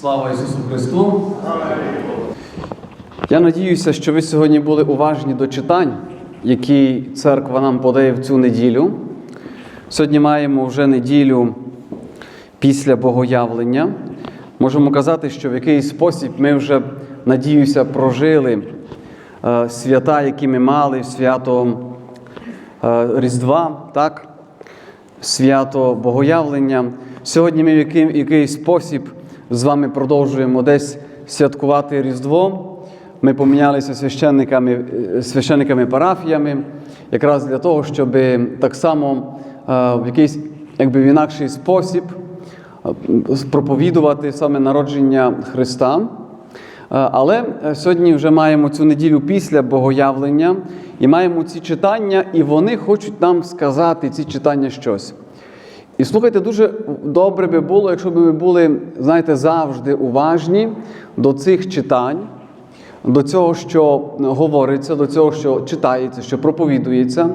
Слава Ісусу Христу! Я надіюся, що ви сьогодні були уважні до читань, які церква нам подає в цю неділю. Сьогодні маємо вже неділю після Богоявлення. Можемо казати, що в якийсь спосіб ми вже, надіюся, прожили е, свята, які ми мали, свято е, Різдва, так? свято Богоявлення. Сьогодні ми в який- якийсь спосіб з вами продовжуємо десь святкувати Різдво. Ми помінялися священниками, е, священниками парафіями, якраз для того, щоб так само е, в якийсь якби в інакший спосіб е, проповідувати саме народження Христа. Е, Але е, сьогодні вже маємо цю неділю після Богоявлення і маємо ці читання, і вони хочуть нам сказати ці читання щось. І слухайте, дуже добре би було, якщо б ми були, знаєте, завжди уважні до цих читань, до цього, що говориться, до цього, що читається, що проповідується.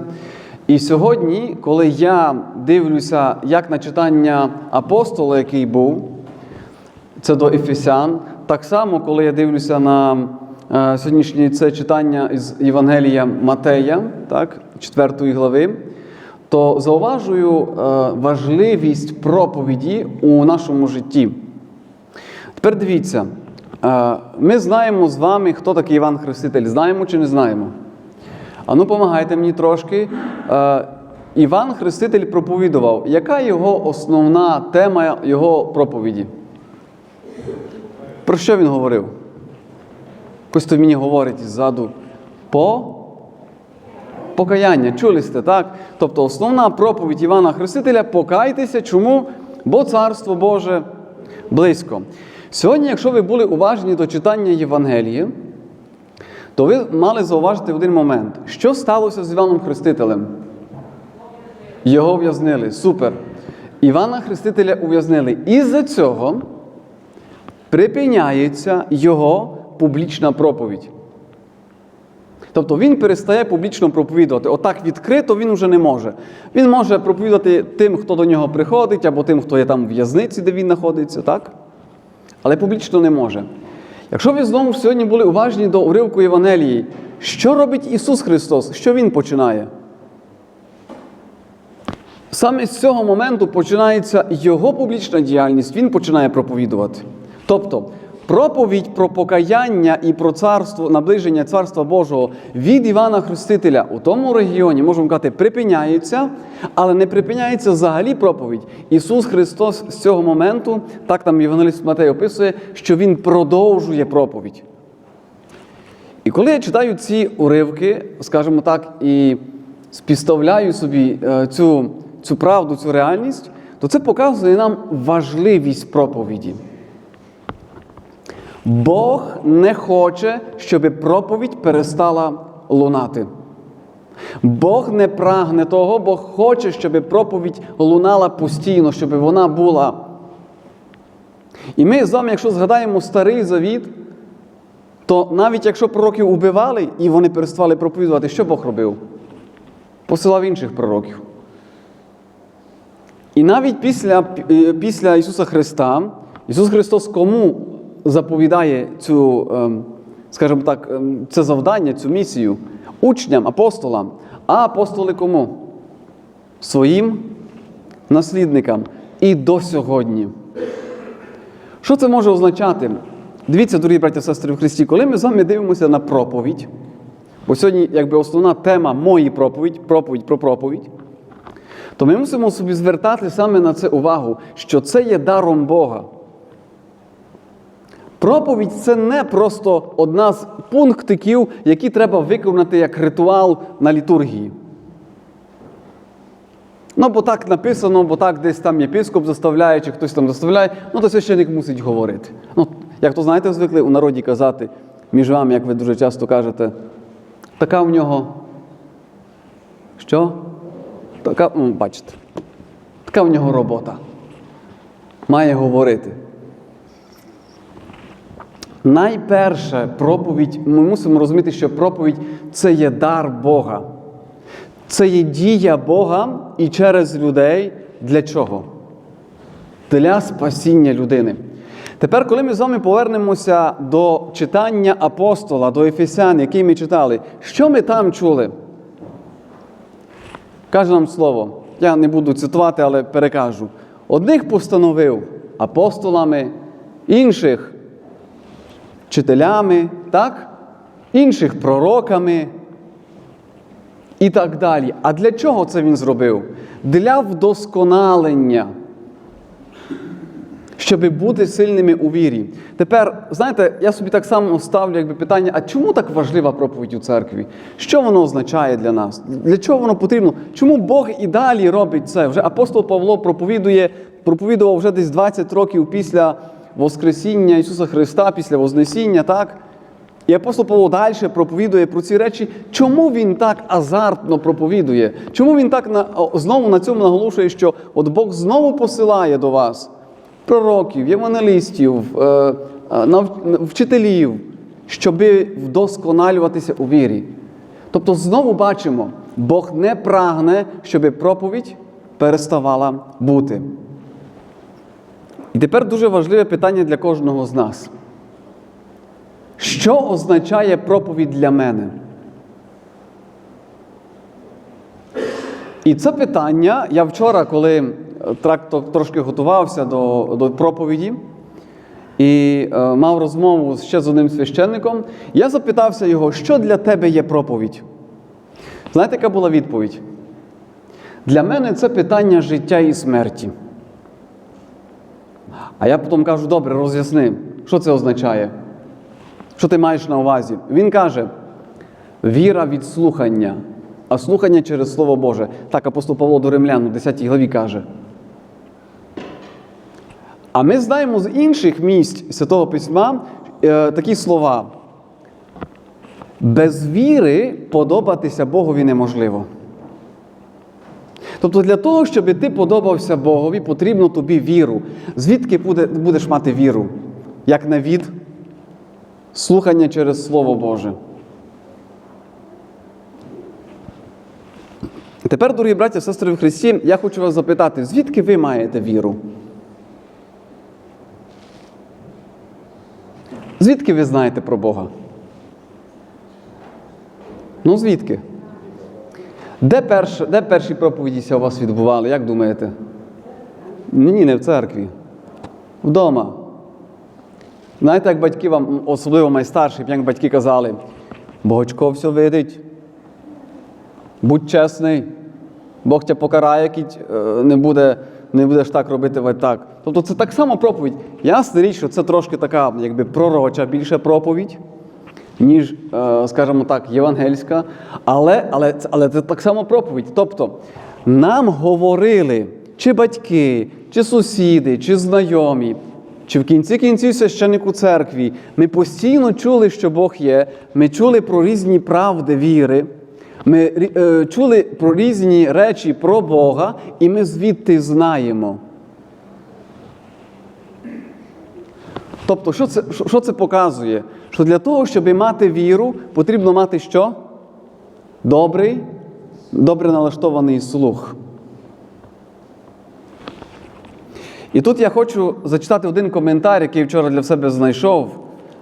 І сьогодні, коли я дивлюся, як на читання апостола, який був, це до Ефесян. Так само, коли я дивлюся на е, сьогоднішнє це читання із Євангелія Матея, так, 4 глави, то зауважую е, важливість проповіді у нашому житті. Тепер дивіться, е, ми знаємо з вами, хто такий Іван Хреститель. Знаємо чи не знаємо? А ну, помагайте мені трошки. Е, Іван Хреститель проповідував. Яка його основна тема його проповіді? Про що він говорив? Хтось то мені говорить ззаду. По покаяння. Чули сте, так? Тобто основна проповідь Івана Хрестителя покайтеся. Чому? Бо Царство Боже близько. Сьогодні, якщо ви були уважні до читання Євангелії, то ви мали зауважити один момент. Що сталося з Іваном Хрестителем? Його в'язнили. Супер. Івана Хрестителя ув'язнили. Із-за цього припиняється його публічна проповідь. Тобто він перестає публічно проповідувати. Отак відкрито він вже не може. Він може проповідати тим, хто до нього приходить, або тим, хто є там в в'язниці, де він знаходиться, так? Але публічно не може. Якщо ви знову ж сьогодні були уважні до уривку Євангелії, що робить Ісус Христос? Що Він починає? Саме з цього моменту починається його публічна діяльність, він починає проповідувати. Тобто, проповідь про покаяння і про царство, наближення Царства Божого від Івана Хрестителя у тому регіоні, можемо казати, припиняється, але не припиняється взагалі проповідь. Ісус Христос з цього моменту, так там Євангеліст Матей описує, що Він продовжує проповідь. І коли я читаю ці уривки, скажімо так, і співставляю собі е, цю, цю правду, цю реальність, то це показує нам важливість проповіді. Бог не хоче, щоб проповідь перестала лунати. Бог не прагне того, Бог хоче, щоб проповідь лунала постійно, щоб вона була. І ми з вами, якщо згадаємо старий завіт, то навіть якщо пророків убивали і вони переставали проповідувати, що Бог робив? Посилав інших пророків. І навіть після, після Ісуса Христа, Ісус Христос кому заповідає цю, ем, скажімо так, ем, це завдання, цю місію учням, апостолам, а апостоли кому? Своїм наслідникам і до сьогодні. Що це може означати? Дивіться, дорогі браті і сестри в Христі, коли ми з вами дивимося на проповідь, бо сьогодні якби основна тема моєї проповідь, проповідь про проповідь, то ми мусимо собі звертати саме на це увагу, що це є даром Бога. Проповідь це не просто одна з пунктиків, які треба виконати як ритуал на літургії. Ну, бо так написано, бо так десь там єпископ заставляє, чи хтось там заставляє, ну то священник мусить говорити. Ну, як то знаєте, звикли у народі казати між вами, як ви дуже часто кажете, така в нього. Що? Така, ну, бачите, така в нього робота. Має говорити. Найперше проповідь, ми мусимо розуміти, що проповідь це є дар Бога. Це є дія Бога і через людей для чого? Для спасіння людини. Тепер, коли ми з вами повернемося до читання апостола, до Ефесян, який ми читали, що ми там чули? Каже нам слово. Я не буду цитувати, але перекажу. Одних постановив апостолами, інших вчителями, так? інших пророками і так далі. А для чого це він зробив? Для вдосконалення щоб бути сильними у вірі. Тепер, знаєте, я собі так само ставлю якби питання: а чому так важлива проповідь у церкві? Що воно означає для нас? Для чого воно потрібно? Чому Бог і далі робить це? Вже апостол Павло проповідує, проповідував вже десь 20 років після Воскресіння Ісуса Христа, після Вознесіння, так? І апостол Павло далі проповідує про ці речі. Чому він так азартно проповідує? Чому він так на, знову на цьому наголошує, що от Бог знову посилає до вас пророків, євангелістів, е, е, нав- вчителів, щоб вдосконалюватися у вірі? Тобто знову бачимо, Бог не прагне, щоб проповідь переставала бути. І тепер дуже важливе питання для кожного з нас. Що означає проповідь для мене? І це питання я вчора, коли е, тракто трошки готувався до, до проповіді і е, мав розмову ще з одним священником, я запитався його, що для тебе є проповідь? Знаєте, яка була відповідь? Для мене це питання життя і смерті. А я потім кажу, добре, роз'ясни, що це означає? Що ти маєш на увазі? Він каже: віра від слухання, а слухання через Слово Боже. Так апостол Павло до Римлян у 10 главі каже. А ми знаємо з інших місць Святого Письма е, такі слова. Без віри подобатися Богові неможливо. Тобто для того, щоб ти подобався Богові, потрібно тобі віру. Звідки будеш мати віру? Як на від слухання через Слово Боже. Тепер, дорогі браті сестри в Христі, я хочу вас запитати, звідки ви маєте віру? Звідки ви знаєте про Бога? Ну, звідки? Де, перш, де перші проповіді у вас відбували, як думаєте? Ні, не в церкві. Вдома. Знаєте, як батьки вам, особливо найстарші, як батьки казали, Богочко все видить. Будь чесний, Бог тебе покарає, е, не, буде, не будеш так робити ось так. Тобто це так само проповідь. Ясна річ, що це трошки така, якби пророча більше проповідь, ніж, е, скажімо так, євангельська. Але, але, але це так само проповідь. Тобто нам говорили, чи батьки, чи сусіди, чи знайомі, чи в кінці кінців священник у церкві, ми постійно чули, що Бог є, ми чули про різні правди віри. Ми е, чули про різні речі про Бога, і ми звідти знаємо. Тобто, що це, що це показує? Що для того, щоб мати віру, потрібно мати що? Добрий, добре налаштований слух. І тут я хочу зачитати один коментар, який вчора для себе знайшов.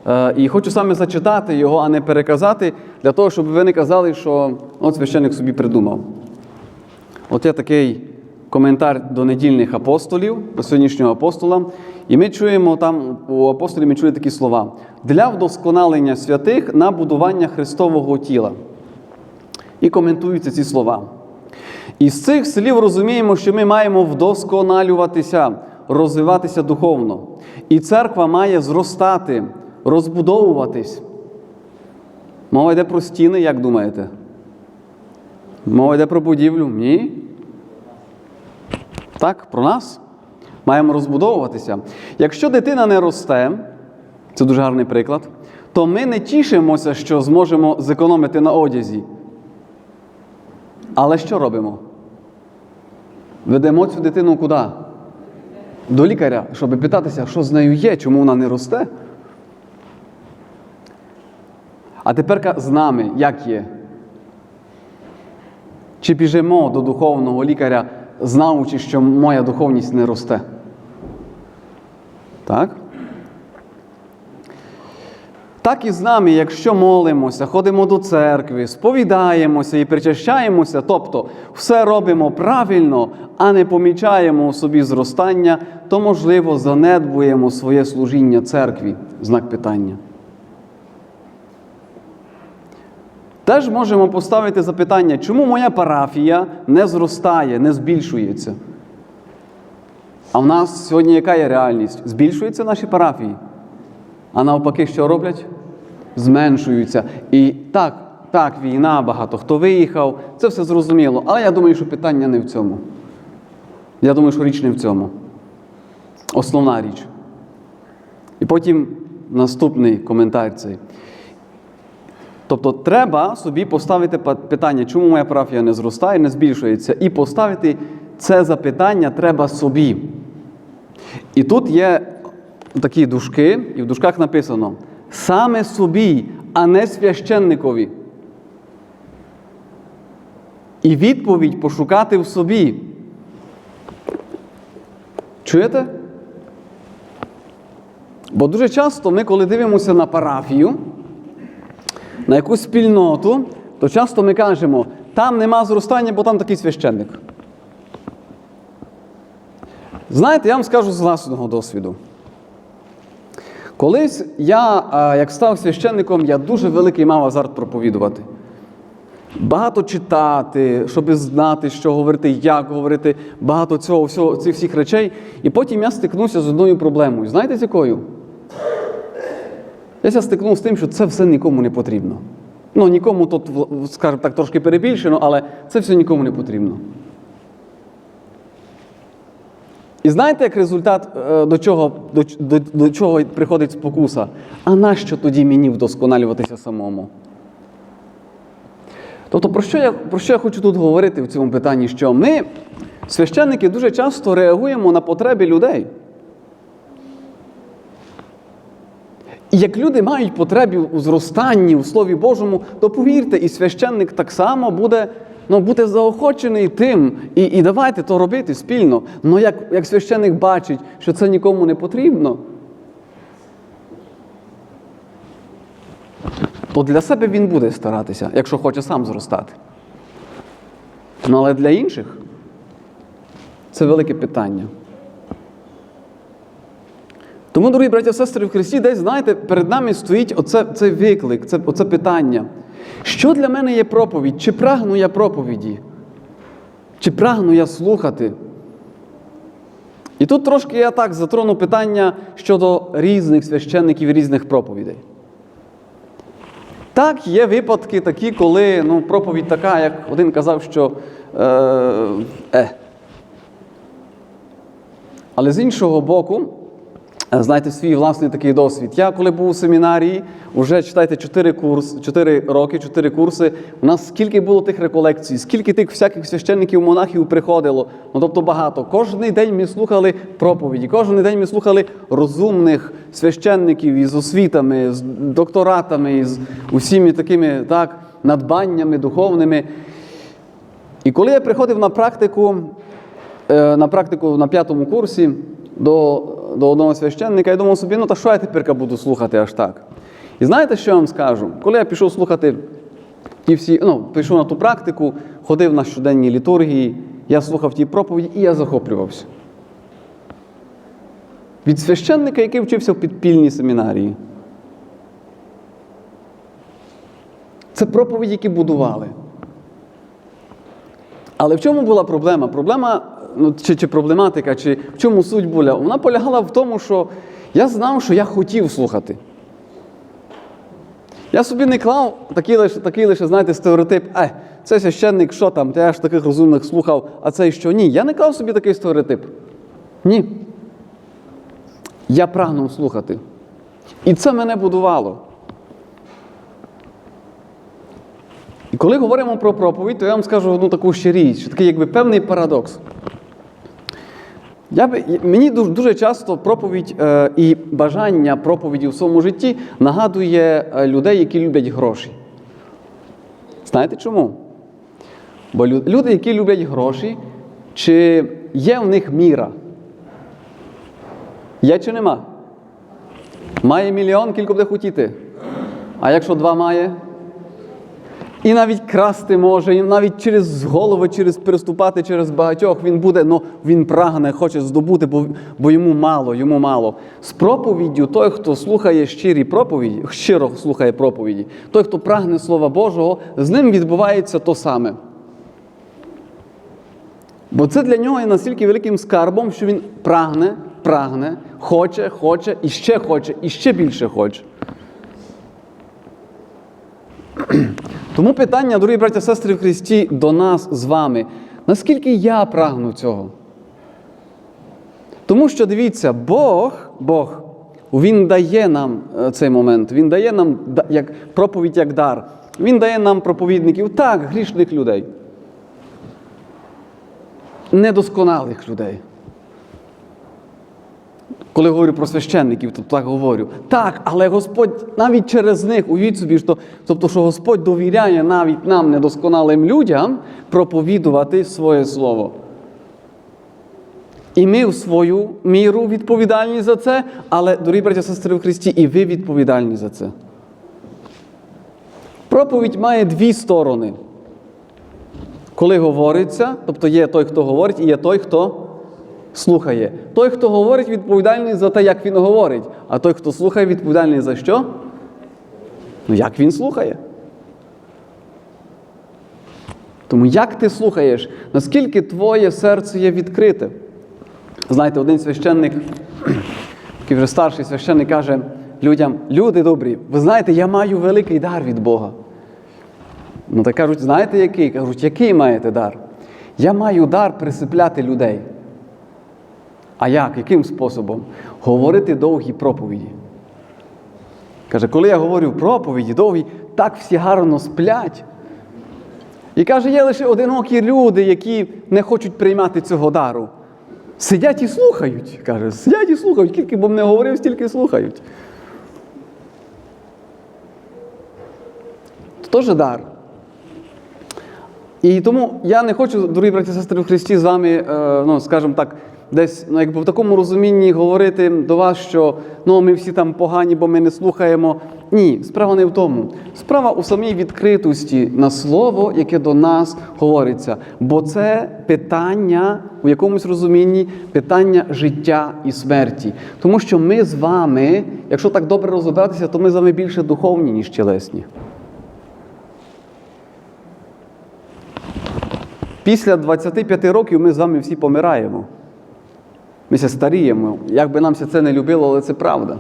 Е, І хочу саме зачитати його, а не переказати, для того, щоб ви не казали, що от священник собі придумав. От є такий коментар до недільних апостолів, до сьогоднішнього апостола. І ми чуємо там у апостолі ми чули такі слова: для вдосконалення святих на будування Христового тіла. І коментуються ці слова. Із цих слів розуміємо, що ми маємо вдосконалюватися, розвиватися духовно. І церква має зростати, розбудовуватись. Мова йде про стіни, як думаєте? Мова йде про будівлю? Ні. Так, про нас. Маємо розбудовуватися. Якщо дитина не росте, це дуже гарний приклад, то ми не тішимося, що зможемо зекономити на одязі. Але що робимо? Ведемо цю дитину куди? До лікаря, щоб питатися, що з нею є, чому вона не росте. А тепер з нами як є? Чи біжимо до духовного лікаря, знаючи, що моя духовність не росте. Так? Так і з нами, якщо молимося, ходимо до церкви, сповідаємося і причащаємося, тобто все робимо правильно, а не помічаємо у собі зростання, то, можливо, занедбуємо своє служіння церкві знак питання. Теж можемо поставити запитання, чому моя парафія не зростає, не збільшується? А в нас сьогодні яка є реальність? Збільшуються наші парафії? А навпаки, що роблять? Зменшуються. І так, так, війна, багато хто виїхав, це все зрозуміло. Але я думаю, що питання не в цьому. Я думаю, що річ не в цьому. Основна річ. І потім наступний коментар цей. Тобто треба собі поставити питання, чому моя парафія не зростає, не збільшується, і поставити це запитання треба собі. І тут є такі дужки, і в дужках написано саме собі, а не священникові. І відповідь пошукати в собі. Чуєте? Бо дуже часто ми, коли дивимося на парафію, на якусь спільноту, то часто ми кажемо, там нема зростання, бо там такий священник. Знаєте, я вам скажу з власного досвіду. Колись я, як став священником, я дуже великий мав азарт проповідувати. Багато читати, щоб знати, що говорити, як говорити, багато цього, всього, цих всіх речей. І потім я стикнувся з одною проблемою. Знаєте з якою? Я ся стикнув з тим, що це все нікому не потрібно. Ну, нікому тут, скажімо так, трошки перебільшено, але це все нікому не потрібно. І знаєте, як результат е, до чого, до, до, до чого приходить спокуса? А нащо тоді мені вдосконалюватися самому? Тобто, про що, я, про що я хочу тут говорити в цьому питанні? Що ми, священники, дуже часто реагуємо на потреби людей. І як люди мають потреби у зростанні у Слові Божому, то повірте, і священник так само буде ну, бути заохочений тим, і, і давайте то робити спільно. Але як, як священник бачить, що це нікому не потрібно, то для себе він буде старатися, якщо хоче сам зростати. Ну, але для інших це велике питання. Тому, дорогі браті і сестри в Христі, десь, знаєте, перед нами стоїть оце, цей виклик, це, оце питання. Що для мене є проповідь? Чи прагну я проповіді? Чи прагну я слухати? І тут трошки я так затрону питання щодо різних священників і різних проповідей. Так, є випадки такі, коли ну, проповідь така, як один казав, що е, е. Але з іншого боку, знаєте, свій власний такий досвід. Я коли був у семінарії, вже читайте 4, курс, 4 роки, 4 курси. У нас скільки було тих реколекцій, скільки тих всяких священників, монахів приходило. Ну тобто багато. Кожний день ми слухали проповіді, кожен день ми слухали розумних священників із освітами, з докторатами, з усіми такими так, надбаннями духовними. І коли я приходив на практику, е, на практику на п'ятому курсі до, до одного священника, я думав собі, ну та що я тепер буду слухати аж так. І знаєте, що я вам скажу? Коли я пішов слухати ті всі, ну, пішов на ту практику, ходив на щоденні літургії, я слухав ті проповіді і я захоплювався. Від священника, який вчився в підпільній семінарії. Це проповіді, які будували. Але в чому була проблема? Проблема, ну, чи, чи проблематика, чи в чому суть була? Вона полягала в тому, що я знав, що я хотів слухати. Я собі не клав такий лише, такий лише знаєте, стереотип, е, це священник, що там, я ж таких розумних слухав, а цей що? Ні. Я не клав собі такий стереотип. Ні. Я прагнув слухати. І це мене будувало. І коли говоримо про проповідь, то я вам скажу одну таку ще річ, такий якби певний парадокс. Я би, мені дуже, дуже часто проповідь е, і бажання проповіді в своєму житті нагадує е, людей, які люблять гроші. Знаєте чому? Бо люди, які люблять гроші, чи є в них міра? Є чи нема? Має мільйон, кілько буде хотіти? А якщо два має? І навіть красти може, і навіть через голови, через переступати через багатьох він буде, ну він прагне, хоче здобути, бо, бо йому мало, йому мало. З проповіддю той, хто слухає щирі проповіді, щиро слухає проповіді, той, хто прагне Слова Божого, з ним відбувається то саме. Бо це для нього є настільки великим скарбом, що він прагне, прагне, хоче, хоче, і ще хоче, і ще більше хоче. Тому питання, дорогі браття і сестри в Христі, до нас з вами. Наскільки я прагну цього? Тому що дивіться, Бог, Бог, Він дає нам е, цей момент, Він дає нам як проповідь як дар. Він дає нам проповідників, так, грішних людей. Недосконалих людей. Коли говорю про священників, то так говорю. Так, але Господь навіть через них, уявіть собі, що, тобто, що Господь довіряє навіть нам, недосконалим людям, проповідувати своє слово. І ми в свою міру відповідальні за це, але, дорогі браття сестри в Христі, і ви відповідальні за це. Проповідь має дві сторони. Коли говориться, тобто є той, хто говорить, і є той, хто слухає. Той, хто говорить, відповідальний за те, як він говорить, а той, хто слухає, відповідальний за що? Ну, як він слухає. Тому як ти слухаєш, наскільки твоє серце є відкрите? Знаєте, один священник, який вже старший священник, каже людям: люди добрі, ви знаєте, я маю великий дар від Бога. Ну так кажуть, знаєте який? Кажуть, який маєте дар? Я маю дар присипляти людей. А як? Яким способом? Говорити довгі проповіді. Каже, коли я говорю проповіді довгі, так всі гарно сплять. І каже, є лише одинокі люди, які не хочуть приймати цього дару. Сидять і слухають. Каже, сидять і слухають, скільки б не говорив, стільки слухають. Це теж дар. І тому я не хочу, дорогі браті і сестри в Христі, з вами, е, ну, скажімо так, десь ну, якби в такому розумінні говорити до вас, що ну, ми всі там погані, бо ми не слухаємо. Ні, справа не в тому. Справа у самій відкритості на слово, яке до нас говориться. Бо це питання у якомусь розумінні, питання життя і смерті. Тому що ми з вами, якщо так добре розібратися, то ми з вами більше духовні, ніж тілесні. Після 25 років ми з вами всі помираємо. Ми ся старіємо. Як би нам це не любило, але це правда.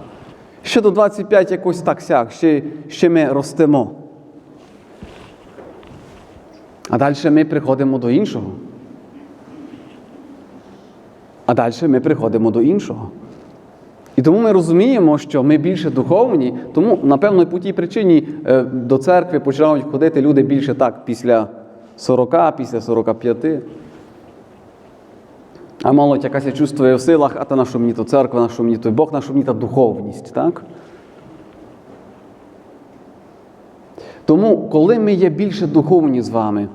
Ще до 25 якось так сяк, ще, ще ми ростемо. А далі ми приходимо до іншого. А далі ми приходимо до іншого. І тому ми розуміємо, що ми більше духовні, тому, напевно, по тій причині е, до церкви починають ходити люди більше так після 40, після 45. А молодь якась чувствує в силах, а та на що мені то церква, на що мені той Бог, на що мені та духовність. так? Тому, коли ми є більше духовні з вами,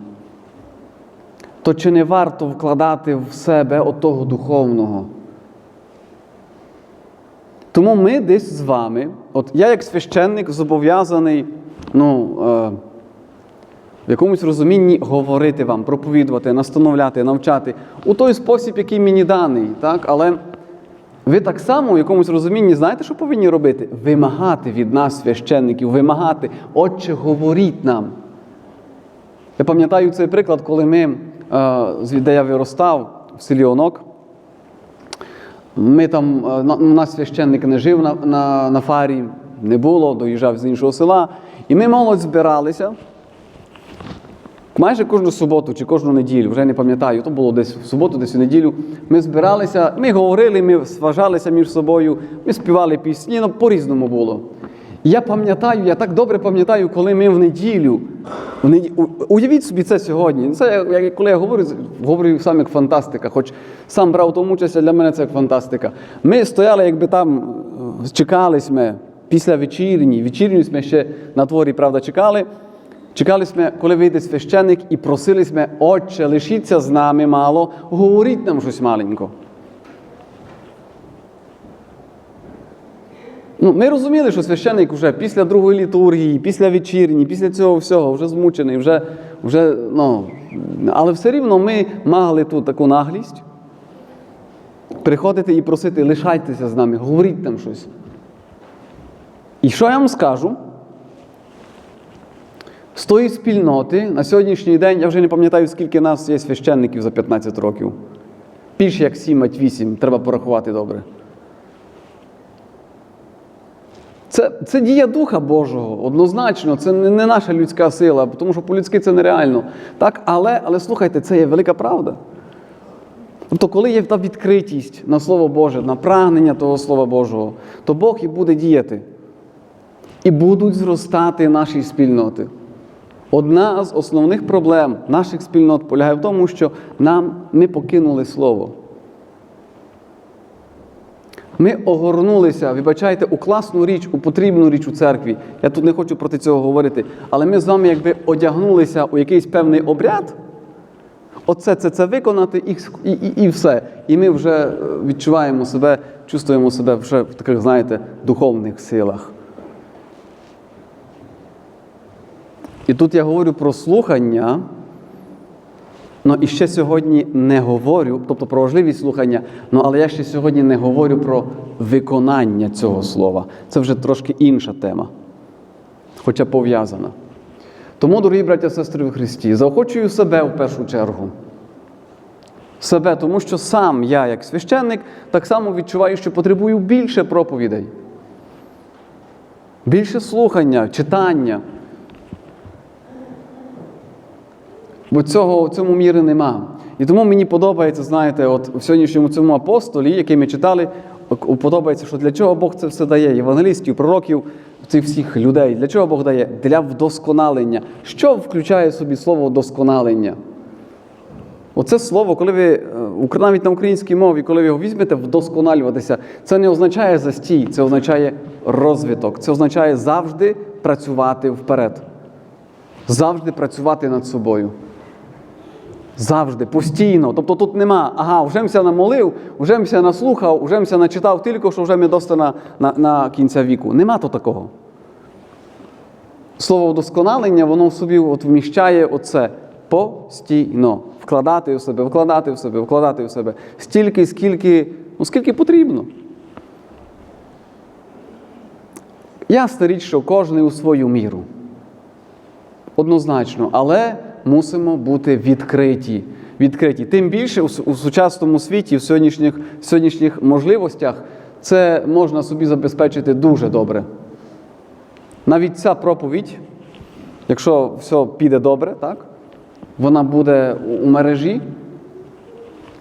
то чи не варто вкладати в себе отого духовного? Тому ми десь з вами, от я як священник зобов'язаний, ну, е, в якомусь розумінні говорити вам, проповідувати, настановляти, навчати у той спосіб, який мені даний. Так? Але ви так само в якомусь розумінні знаєте, що повинні робити? Вимагати від нас, священників, вимагати, Отче, говоріть нам. Я пам'ятаю цей приклад, коли ми, е, де я виростав в селі Онок. Ми там, е, у нас священник не жив на, на, на фарі, не було, доїжджав з іншого села. І ми молодь збиралися. Майже кожну суботу чи кожну неділю, вже не пам'ятаю, то було десь в суботу, десь у неділю. Ми збиралися, ми говорили, ми сважалися між собою, ми співали пісні, ну по-різному було. Я пам'ятаю, я так добре пам'ятаю, коли ми в неділю. В неді... у- Уявіть собі це сьогодні. Це як- коли я говорю, говорю сам як фантастика, хоч сам брав тому участь, а для мене це як фантастика. Ми стояли, якби там е, чекались ми після вечірні. Вечірню ми ще на дворі, правда, чекали. Чекали ми, коли вийде священик, і просили ми, Отче, лишіться з нами мало, говоріть нам щось маленько. Ну, ми розуміли, що священник вже після другої літургії, після вечірні, після цього всього вже змучений, вже, вже, ну, але все рівно ми мали тут таку наглість приходити і просити, лишайтеся з нами, говоріть там щось. І що я вам скажу? З тої спільноти на сьогоднішній день, я вже не пам'ятаю, скільки нас є священників за 15 років. Більше як 7-8, треба порахувати добре. Це, це дія Духа Божого, однозначно, це не, не наша людська сила, тому що по-людськи це нереально. Так? Але, але слухайте, це є велика правда. Тобто, коли є та відкритість на Слово Боже, на прагнення того Слова Божого, то Бог і буде діяти. І будуть зростати наші спільноти. Одна з основних проблем наших спільнот полягає в тому, що нам ми покинули Слово. Ми огорнулися, вибачайте, у класну річ, у потрібну річ у церкві. Я тут не хочу проти цього говорити, але ми з вами якби одягнулися у якийсь певний обряд. Оце це, це виконати і, і, і, і все. І ми вже е, відчуваємо себе, чувствуємо себе вже в таких, знаєте, духовних силах. І тут я говорю про слухання. Ну і ще сьогодні не говорю, тобто про важливість слухання, ну але я ще сьогодні не говорю про виконання цього слова. Це вже трошки інша тема, хоча пов'язана. Тому, дорогі браття сестри в Христі, заохочую себе в першу чергу. Себе, тому що сам я, як священник, так само відчуваю, що потребую більше проповідей, більше слухання, читання. Бо цього в цьому мірі нема. І тому мені подобається, знаєте, от в сьогоднішньому цьому апостолі, який ми читали, подобається, що для чого Бог це все дає, євангелістів, пророків, цих всіх людей. Для чого Бог дає? Для вдосконалення. Що включає собі слово вдосконалення? Оце слово, коли ви е, навіть на українській мові, коли ви його візьмете, вдосконалюватися, це не означає застій, це означає розвиток, це означає завжди працювати вперед, завжди працювати над собою. Завжди, постійно. Тобто тут нема, ага, вже мся намолив, вже мся наслухав, вже мся начитав тільки, що вже ми доста на, на, кінця віку. Нема то такого. Слово вдосконалення, воно в собі от вміщає оце постійно. Вкладати в себе, вкладати в себе, вкладати в себе. Стільки, скільки, ну, скільки потрібно. Ясна річ, що кожен у свою міру. Однозначно, але мусимо бути відкриті. відкриті. Тим більше у сучасному світі, в сьогоднішніх, сьогоднішніх можливостях, це можна собі забезпечити дуже добре. Навіть ця проповідь, якщо все піде добре, так, вона буде у мережі,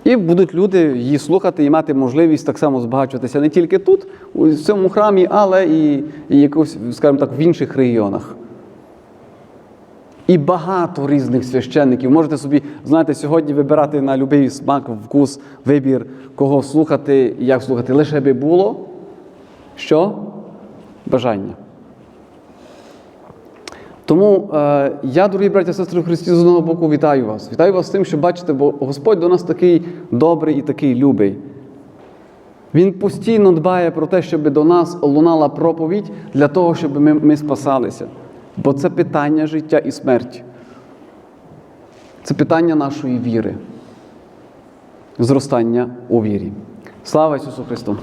і будуть люди її слухати і мати можливість так само збагачуватися не тільки тут, у цьому храмі, але і, і якось, скажімо так, в інших регіонах. І багато різних священників. Можете собі, знаєте, сьогодні вибирати на будь-який смак, вкус, вибір, кого слухати і як слухати. Лише би було що? Бажання. Тому е, я, дорогі браття і сестри в Христі, з одного боку вітаю вас. Вітаю вас з тим, що бачите, бо Господь до нас такий добрий і такий любий. Він постійно дбає про те, щоб до нас лунала проповідь для того, щоб ми, ми спасалися. Бо це питання життя і смерті. Це питання нашої віри, зростання у вірі. Слава Ісусу Христу!